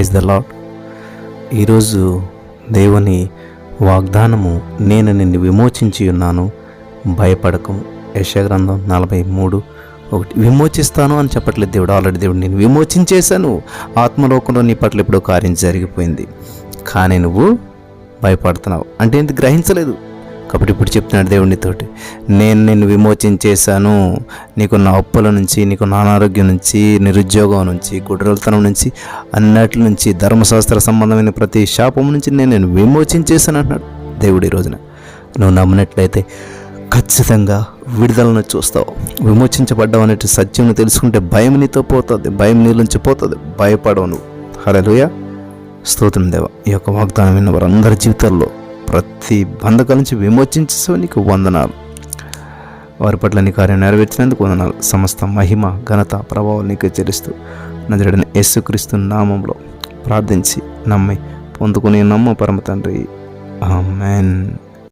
Praise the lord ఈరోజు దేవుని వాగ్దానము నేను నిన్ను విమోచించి ఉన్నాను. భయపడకము యశగ్రంథం నలభై మూడు ఒకటి. విమోచిస్తాను అని చెప్పట్లేదు దేవుడు. ఆల్రెడీ దేవుడు నేను విమోచించేశాను. ఆత్మలోకంలో నీ పట్ల ఇప్పుడు కార్యం జరిగిపోయింది. కానీ నువ్వు భయపడుతున్నావు. అంటే ఏంటి గ్రహించలేదు. కాబట్టి ఇప్పుడు చెప్తున్నాడు దేవునితోటి నేను నిన్ను విమోచించేశాను. నా అప్పుల నుంచి నీకు నానారోగ్యం నుంచి నిరుద్యోగం నుంచి గుడ్రలతనం నుంచి అన్నిటి నుంచి ధర్మశాస్త్ర సంబంధమైన ప్రతి శాపం నుంచి నేను నేను విమోచించేశాను అంటున్నాడు దేవుడు ఈ రోజున. నువ్వు నమ్మినట్లయితే ఖచ్చితంగా విడుదలను చూస్తావు. విమోచించబడ్డావు అనేటి సత్యం తెలుసుకుంటే భయం నీతో పోతుంది భయం నీళ్ళ పోతుంది. భయపడవు నువ్వు. హలోయ స్తోత్రం దేవ. ఈ యొక్క వాగ్దానం విన్న వారందరి జీవితాల్లో ప్రతి బంధకాల నుంచి విమోచించేసో నీకు వందనాలు. వారి పట్ల నీ కార్యం నెరవేర్చినందుకు వందనాలు. సమస్త మహిమ ఘనత ప్రభావం నీకు చెల్లిస్తూ నజరడిన యేసుక్రీస్తు నామంలో ప్రార్థించి నమ్మి పొందుకుని నమ్మ పరమ తండ్రి. ఆమెన్.